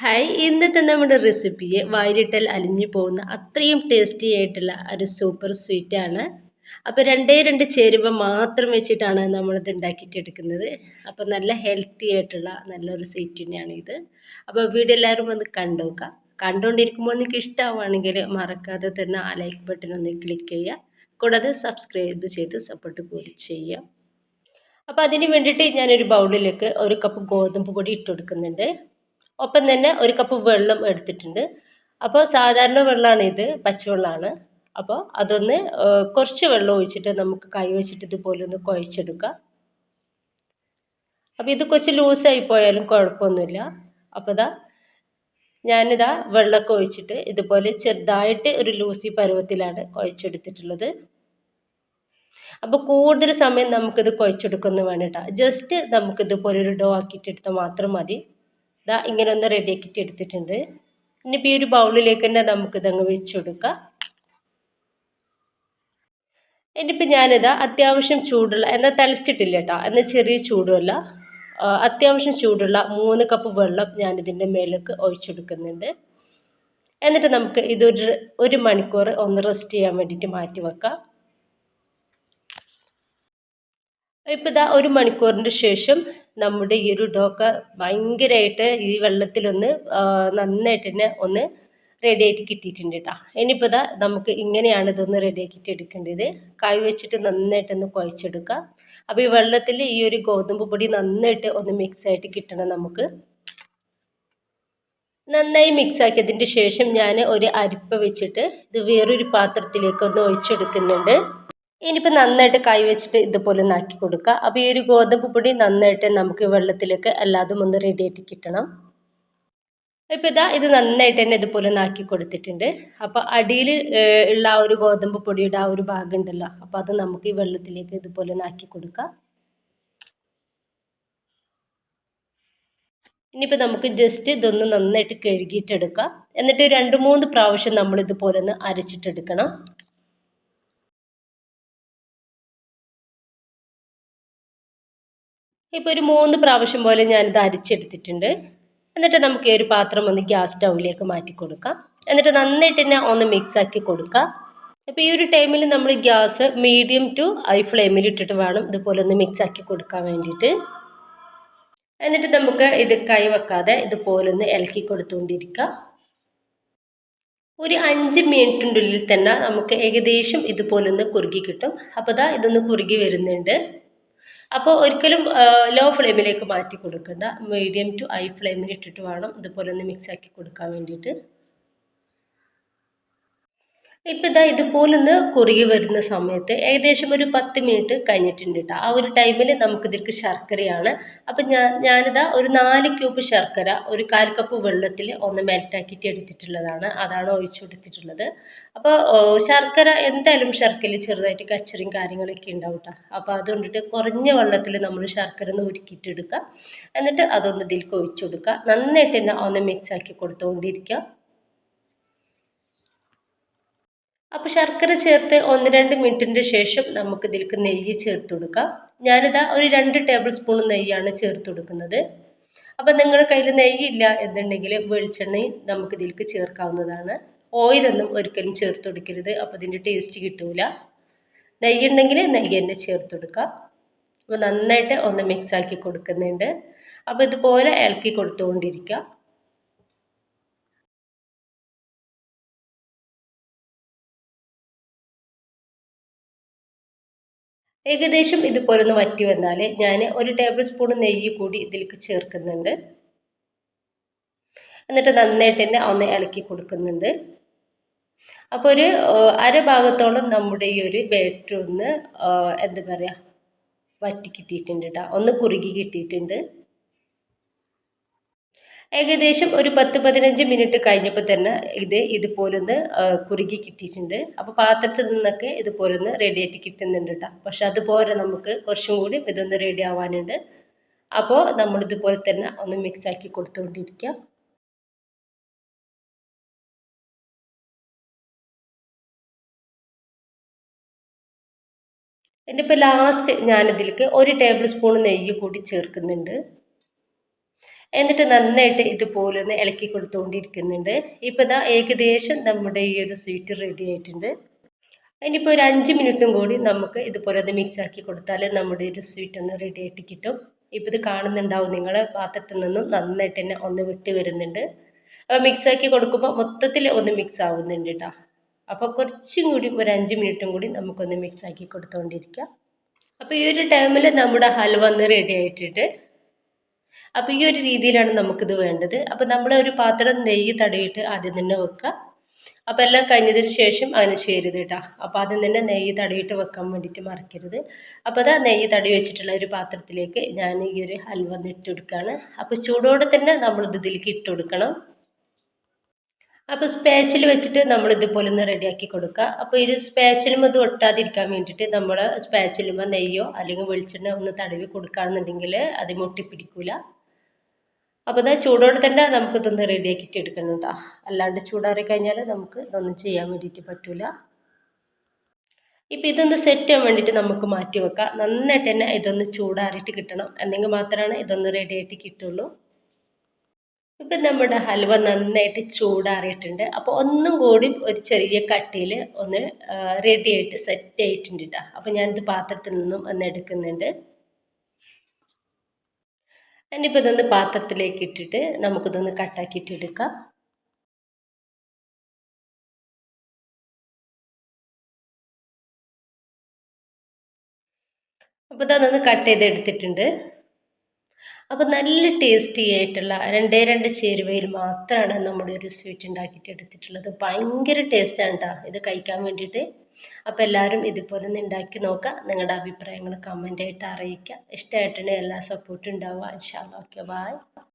Hi ഇന്നത്തെ നമ്മുടെ റെസിപ്പിയെ വായിലിട്ടാൽ അലിഞ്ഞു പോകുന്ന അത്രയും ടേസ്റ്റി ആയിട്ടുള്ള ഒരു സൂപ്പർ സ്വീറ്റാണ് അപ്പോൾ രണ്ടേ രണ്ട് ചേരുവ മാത്രം വെച്ചിട്ടാണ് നമ്മളിത് ഉണ്ടാക്കിയിട്ടെടുക്കുന്നത്. അപ്പോൾ നല്ല ഹെൽത്തി ആയിട്ടുള്ള നല്ലൊരു സ്വീറ്റ് തന്നെയാണ് ഇത്. അപ്പോൾ വീഡിയോ എല്ലാവരും ഒന്ന് കണ്ടു നോക്കാം കണ്ടുകൊണ്ടിരിക്കുമ്പോൾ നിങ്ങൾക്ക് ഇഷ്ടമാവുകയാണെങ്കിൽ മറക്കാതെ തന്നെ ആ ലൈക്ക് ബട്ടൺ ഒന്ന് ക്ലിക്ക് ചെയ്യുക. കൂടാതെ സബ്സ്ക്രൈബ് ചെയ്ത് സപ്പോർട്ട് കൂടി ചെയ്യുക. അപ്പോൾ അതിന് വേണ്ടിയിട്ട് ഞാനൊരു ബൗളിലേക്ക് ഒരു കപ്പ് ഗോതമ്പ് പൊടി ഇട്ട് കൊടുക്കുന്നുണ്ട്. ഒപ്പം തന്നെ ഒരു കപ്പ് വെള്ളം എടുത്തിട്ടുണ്ട്. അപ്പോൾ സാധാരണ വെള്ളമാണ് ഇത് പച്ചവെള്ളമാണ് അപ്പോൾ അതൊന്ന് കുറച്ച് വെള്ളം ഒഴിച്ചിട്ട് നമുക്ക് കൈ വെച്ചിട്ട് ഇതുപോലെ ഒന്ന് കുഴച്ചെടുക്കാം. അപ്പോൾ ഇത് കുറച്ച് ലൂസായി പോയാലും കുഴപ്പമൊന്നുമില്ല. അപ്പോൾ ഇതാ ഞാനിതാ വെള്ളമൊക്കെ ഒഴിച്ചിട്ട് ഇതുപോലെ ചെറുതായിട്ട് ഒരു ലൂസി പരുവത്തിലാണ് കുഴച്ചെടുത്തിട്ടുള്ളത്. അപ്പോൾ കൂടുതൽ സമയം നമുക്കിത് കുഴച്ചെടുക്കുന്നു വേണ്ട ജസ്റ്റ് നമുക്കിതുപോലെ ഒരു ഡോ ആക്കിയിട്ടെടുത്താൽ മാത്രം മതി. ഇതാ ഇങ്ങനെ ഒന്ന് റെഡിയാക്കിയിട്ട് എടുത്തിട്ടുണ്ട്. ഇനിയിപ്പോൾ ഈ ഒരു ബൗളിലേക്ക് തന്നെ നമുക്കിതങ്ങ് വെച്ച് കൊടുക്കാം. ഇനിയിപ്പോൾ ഞാനിതാ അത്യാവശ്യം ചൂടുള്ള എന്നാൽ തിളച്ചിട്ടില്ല കേട്ടോ എന്നാൽ ചെറിയ ചൂടുമല്ല അത്യാവശ്യം ചൂടുള്ള മൂന്ന് കപ്പ് വെള്ളം ഞാനിതിന്റെ മേലേക്ക് ഒഴിച്ചെടുക്കുന്നുണ്ട്. എന്നിട്ട് നമുക്ക് ഇതൊരു ഒരു മണിക്കൂർ ഒന്ന് റെസ്റ്റ് ചെയ്യാൻ വേണ്ടിയിട്ട് മാറ്റി വെക്കാം. ഇപ്പോൾ ഇതാ ഒരു മണിക്കൂറിന്റെ ശേഷം നമ്മുടെ ഈ ഒരു ഡോക്ക ഭയങ്കരമായിട്ട് ഈ വെള്ളത്തിലൊന്ന് നന്നായിട്ട് തന്നെ ഒന്ന് റെഡി ആയിട്ട് കിട്ടിയിട്ടുണ്ട് കേട്ടോ ഇനിയിപ്പോൾ ഇതാ നമുക്ക് ഇങ്ങനെയാണ് ഇതൊന്ന് റെഡി ആക്കിയിട്ട് എടുക്കേണ്ടത്. കൈ വെച്ചിട്ട് നന്നായിട്ടൊന്ന് കുഴച്ചെടുക്കുക അപ്പോൾ ഈ വെള്ളത്തിൽ ഈ ഒരു ഗോതമ്പ് പൊടി നന്നായിട്ട് ഒന്ന് മിക്സ് ആയിട്ട് കിട്ടണം നമുക്ക്. നന്നായി മിക്സ് ആക്കിയതിന്റെ ശേഷം ഞാൻ ഒരു അരിപ്പ വെച്ചിട്ട് ഇത് വേറൊരു പാത്രത്തിലേക്ക് ഒന്ന് ഒഴിച്ചെടുക്കുന്നുണ്ട്. ഇനിയിപ്പോൾ നന്നായിട്ട് കൈ വെച്ചിട്ട് ഇതുപോലെ നാക്കി കൊടുക്കുക. അപ്പോൾ ഈ ഒരു ഗോതമ്പ് പൊടി നന്നായിട്ട് നമുക്ക് വെള്ളത്തിലേക്ക് എല്ലാതും ഒന്ന് റെഡി ആയിട്ട് കിട്ടണം. ഇപ്പോൾ ഇതാ ഇത് നന്നായിട്ട് തന്നെ ഇതുപോലെ നാക്കി കൊടുത്തിട്ടുണ്ട്. അപ്പോൾ അടിയിൽ ഉള്ള ആ ഒരു ഗോതമ്പ് പൊടിയുടെ ആ ഒരു ഭാഗം ഉണ്ടല്ലോ അപ്പോൾ അത് നമുക്ക് ഈ വെള്ളത്തിലേക്ക് ഇതുപോലെ നാക്കി കൊടുക്കാം. ഇനിയിപ്പോൾ നമുക്ക് ജസ്റ്റ് ഇതൊന്ന് നന്നായിട്ട് കഴുകിയിട്ടെടുക്കാം എന്നിട്ട് രണ്ട് മൂന്ന് പ്രാവശ്യം നമ്മൾ ഇതുപോലെ ഒന്ന് അരച്ചിട്ടെടുക്കണം ഇപ്പോൾ ഒരു മൂന്ന് പ്രാവശ്യം പോലെ ഞാനിത് അരിച്ചെടുത്തിട്ടുണ്ട്. എന്നിട്ട് നമുക്ക് ഈ ഒരു പാത്രം ഒന്ന് ഗ്യാസ് സ്റ്റൗവിലേക്ക് മാറ്റി കൊടുക്കാം. എന്നിട്ട് നന്നായിട്ട് തന്നെ ഒന്ന് മിക്സ് ആക്കി കൊടുക്കാം. അപ്പോൾ ഈ ഒരു ടൈമിൽ നമ്മൾ ഗ്യാസ് മീഡിയം ടു ഹൈ ഫ്ലെയിമിൽ ഇട്ടിട്ട് വേണം ഇതുപോലെ ഒന്ന് മിക്സ് ആക്കി കൊടുക്കാൻ വേണ്ടിയിട്ട്. എന്നിട്ട് നമുക്ക് ഇത് കൈ വെക്കാതെ ഇതുപോലെ ഒന്ന് ഇളക്കി കൊടുത്തുകൊണ്ടിരിക്കാം ഒരു അഞ്ച് മിനിറ്റിന്റെ ഉള്ളിൽ തന്നെ നമുക്ക് ഏകദേശം ഇതുപോലെ ഒന്ന് കുറുകി കിട്ടും. അപ്പോൾ ദാ ഇതൊന്ന് കുറുകി വരുന്നുണ്ട്. അപ്പോൾ ഒരിക്കലും ലോ ഫ്ലെയിമിലേക്ക് മാറ്റി കൊടുക്കണ്ട. മീഡിയം ടു ഹൈ ഫ്ലെയിമിൽ ഇട്ടിട്ട് വേണം ഇതുപോലെ ഒന്ന് മിക്സ് ആക്കി കൊടുക്കാൻ വേണ്ടിയിട്ട്. ഇപ്പം ഇതാ ഇതുപോലൊന്ന് കുറുകി വരുന്ന സമയത്ത് ഏകദേശം ഒരു പത്ത് മിനിറ്റ് കഴിഞ്ഞിട്ടുണ്ട് കേട്ടോ ആ ഒരു ടൈമിൽ നമുക്കിതിലേക്ക് ശർക്കരയാണ്. അപ്പം ഞാൻ ഞാനിതാ ഒരു നാല് ക്യൂബ് ശർക്കര ഒരു കാൽ കപ്പ് വെള്ളത്തിൽ ഒന്ന് മെൽറ്റാക്കിയിട്ട് എടുത്തിട്ടുള്ളതാണ്. അതാണ് ഒഴിച്ചു കൊടുത്തിട്ടുള്ളത്. അപ്പോൾ ശർക്കര എന്തായാലും ശർക്കരയിൽ ചെറുതായിട്ട് കച്ചറിയും കാര്യങ്ങളൊക്കെ ഉണ്ടാവും കേട്ടോ അപ്പോൾ അതുകൊണ്ടിട്ട് കുറഞ്ഞ വെള്ളത്തിൽ നമ്മൾ ശർക്കര ഒന്ന് ഉരുക്കിയിട്ടെടുക്കുക. എന്നിട്ട് അതൊന്ന് ഇതിലേക്ക് ഒഴിച്ചു കൊടുക്കുക. നന്നായിട്ട് തന്നെ ഒന്ന് മിക്സ് ആക്കി കൊടുത്തുകൊണ്ടിരിക്കുക അപ്പോൾ ശർക്കര ചേർത്ത് ഒന്ന് രണ്ട് മിനിറ്റിന്റെ ശേഷം നമുക്ക് ഇതിലേക്ക് നെയ്യ് ചേർത്ത് കൊടുക്കാം. ഞാനിതാ ഒരു രണ്ട് ടേബിൾ സ്പൂൺ നെയ്യാണ് ചേർത്ത് കൊടുക്കുന്നത്. അപ്പോൾ നിങ്ങളുടെ കയ്യിൽ നെയ്യ് ഇല്ല എന്നുണ്ടെങ്കിൽ വെളിച്ചെണ്ണയും നമുക്ക് ഇതിലേക്ക് ചേർക്കാവുന്നതാണ്. ഓയിലൊന്നും ഒരിക്കലും ചേർത്ത് കൊടുക്കരുത്. അപ്പോൾ ഇതിന്റെ ടേസ്റ്റ് കിട്ടൂല. നെയ്യ് ഉണ്ടെങ്കിൽ നെയ്യ് തന്നെ ചേർത്ത് കൊടുക്കാം അപ്പോൾ നന്നായിട്ട് ഒന്ന് മിക്സ് ആക്കി കൊടുക്കുന്നുണ്ട്. അപ്പോൾ ഇതുപോലെ ഇളക്കി കൊടുത്തുകൊണ്ടിരിക്കുക. ഏകദേശം ഇതുപോലെ ഒന്ന് വറ്റി വന്നാൽ ഞാൻ ഒരു ടേബിൾ സ്പൂൺ നെയ്യ് കൂടി ഇതിലേക്ക് ചേർക്കുന്നുണ്ട്. എന്നിട്ട് നന്നായിട്ട് തന്നെ ഒന്ന് ഇളക്കി കൊടുക്കുന്നുണ്ട്. അപ്പോൾ ഒരു അരഭാഗത്തോളം നമ്മുടെ ഈ ഒരു ബാറ്റർ ഒന്ന് എന്താ പറയുക വറ്റി കിട്ടിയിട്ടുണ്ട് കേട്ടോ ഒന്ന് കുറുകി കിട്ടിയിട്ടുണ്ട്. ഏകദേശം ഒരു പത്ത് പതിനഞ്ച് മിനിറ്റ് കഴിഞ്ഞപ്പോൾ തന്നെ ഇത് ഇതുപോലൊന്ന് കുറുകി കിട്ടിയിട്ടുണ്ട്. അപ്പോൾ പാത്രത്തിൽ നിന്നൊക്കെ ഇതുപോലൊന്ന് റെഡി ആയിട്ട് കിട്ടുന്നുണ്ട് കേട്ടോ പക്ഷെ അതുപോലെ നമുക്ക് കുറച്ചും കൂടി ഇതൊന്ന് റെഡി ആവാനുണ്ട്. അപ്പോൾ നമ്മൾ ഇതുപോലെ തന്നെ ഒന്ന് മിക്സ് ആക്കി കൊടുത്തുകൊണ്ടിരിക്കുക ഇപ്പോൾ ലാസ്റ്റ് ഞാനിതിലേക്ക് ഒരു ടേബിൾ സ്പൂൺ നെയ്യ് കൂടി ചേർക്കുന്നുണ്ട്. എന്നിട്ട് നന്നായിട്ട് ഇതുപോലെ ഒന്ന് ഇളക്കി കൊടുത്തുകൊണ്ടിരിക്കുന്നുണ്ട് ഇപ്പോൾ ഇതാ ഏകദേശം നമ്മുടെ ഈ ഒരു സ്വീറ്റ് റെഡി ആയിട്ടുണ്ട്. ഇനിയിപ്പോൾ ഒരു അഞ്ച് മിനിറ്റും കൂടി നമുക്ക് ഇതുപോലെ ഒന്ന് മിക്സ് ആക്കി കൊടുത്താൽ നമ്മുടെ ഒരു സ്വീറ്റ് ഒന്ന് റെഡി ആയിട്ട് കിട്ടും. ഇപ്പോൾ ഇത് കാണുന്നുണ്ടാവും നിങ്ങൾ പാത്രത്തിൽ നിന്നും നന്നായിട്ട് തന്നെ ഒന്ന് വിട്ട് വരുന്നുണ്ട്. അപ്പോൾ മിക്സ് ആക്കി കൊടുക്കുമ്പോൾ മൊത്തത്തിൽ ഒന്ന് മിക്സ് ആവുന്നുണ്ട് കേട്ടോ അപ്പോൾ കുറച്ചും കൂടി ഒരു അഞ്ച് മിനിറ്റും കൂടി നമുക്കൊന്ന് മിക്സ് ആക്കി കൊടുത്തുകൊണ്ടിരിക്കാം അപ്പോൾ ഈ ഒരു ടൈമിൽ നമ്മുടെ ഹൽവ ഒന്ന് റെഡി ആയിട്ടുണ്ട്. അപ്പോൾ ഈ ഒരു രീതിയിലാണ് നമുക്കിത് വേണ്ടത്. അപ്പോൾ നമ്മൾ ഒരു പാത്രം നെയ്യ് തടയിട്ട് ആദ്യം തന്നെ വെക്കുക. അപ്പോൾ എല്ലാം കഴിഞ്ഞതിന് ശേഷം അങ്ങനെ ചെയ്യരുത് കേട്ടോ അപ്പോൾ ആദ്യം തന്നെ നെയ്യ് തടയിട്ട് വെക്കാൻ വേണ്ടിയിട്ട് മറക്കരുത്. അപ്പോൾ അതാ നെയ്യ് തടി വെച്ചിട്ടുള്ള ഒരു പാത്രത്തിലേക്ക് ഞാൻ ഈ ഒരു ഹൽവ ഇട്ട് കൊടുക്കുകയാണ്. അപ്പോൾ ചൂടോടെ തന്നെ നമ്മളിത് ഇതിലേക്ക് ഇട്ട് കൊടുക്കണം. അപ്പോൾ സ്പാച്ചിൽ വെച്ചിട്ട് നമ്മൾ ഇതുപോലെ ഒന്ന് റെഡിയാക്കി കൊടുക്കുക അപ്പോൾ ഇത് സ്പാച്ചിലും അത് ഒട്ടാതിരിക്കാൻ വേണ്ടിയിട്ട് നമ്മൾ സ്പാച്ചിലും നെയ്യോ അല്ലെങ്കിൽ വെളിച്ചെണ്ണ ഒന്ന് തടവി കൊടുക്കുകയാണെന്നുണ്ടെങ്കിൽ അത് മുട്ടിപ്പിടിക്കില്ല അപ്പോൾ ഇതാ ചൂടോടെ തന്നെ നമുക്ക് നമുക്കിതൊന്ന് റെഡിയാക്കിയിട്ട് എടുക്കണം കേട്ടോ അല്ലാണ്ട് ചൂടാറി കഴിഞ്ഞാൽ നമുക്ക് ഇതൊന്നും ചെയ്യാൻ വേണ്ടിയിട്ട് പറ്റില്ല ഇപ്പോൾ ഇതൊന്ന് സെറ്റ് ചെയ്യാൻ വേണ്ടിയിട്ട് നമുക്ക് മാറ്റി വെക്കാം. നന്നായിട്ട് തന്നെ ഇതൊന്ന് ചൂടാറിയിട്ട് കിട്ടണം. എന്നെങ്കിൽ മാത്രമാണ് ഇതൊന്ന് റെഡി ആയിട്ട് കിട്ടുള്ളൂ. ഇപ്പം നമ്മുടെ ഹൽവ നന്നായിട്ട് ചൂടാറിയിട്ടുണ്ട്. അപ്പോൾ ഒന്നും കൂടി ഒരു ചെറിയ കട്ടിയിൽ ഒന്ന് റെഡി ആയിട്ട് സെറ്റ് ആയിട്ടുണ്ട് കേട്ടോ അപ്പോൾ ഞാനിത് പാത്രത്തിൽ നിന്നും ഒന്ന് എടുക്കുന്നുണ്ട്. ഇനിയിപ്പോൾ ഇതൊന്ന് പാത്രത്തിലേക്ക് ഇട്ടിട്ട് നമുക്കിതൊന്ന് കട്ടാക്കിയിട്ട് എടുക്കാം. അപ്പോൾ ഇതൊന്ന് കട്ട് ചെയ്ത് അപ്പോൾ നല്ല ടേസ്റ്റി ആയിട്ടുള്ള രണ്ടേ രണ്ട് ചേരുവയിൽ മാത്രമാണ് നമ്മുടെ ഒരു സ്വീറ്റ് ഉണ്ടാക്കിയിട്ട് എടുത്തിട്ടുള്ളത്. ഭയങ്കര ടേസ്റ്റാണ് കേട്ടോ ഇത് കഴിക്കാൻ വേണ്ടിയിട്ട്. അപ്പോൾ എല്ലാവരും ഇതുപോലെ ഒന്ന് ഉണ്ടാക്കി നോക്കുക നിങ്ങളുടെ അഭിപ്രായങ്ങൾ കമന്റായിട്ട് അറിയിക്കുക ഇഷ്ടമായിട്ടുണ്ടെങ്കിൽ എല്ലാ സപ്പോർട്ടും ഉണ്ടാവുക. ഇൻഷാല്ലാ ഓക്കെ ബായ്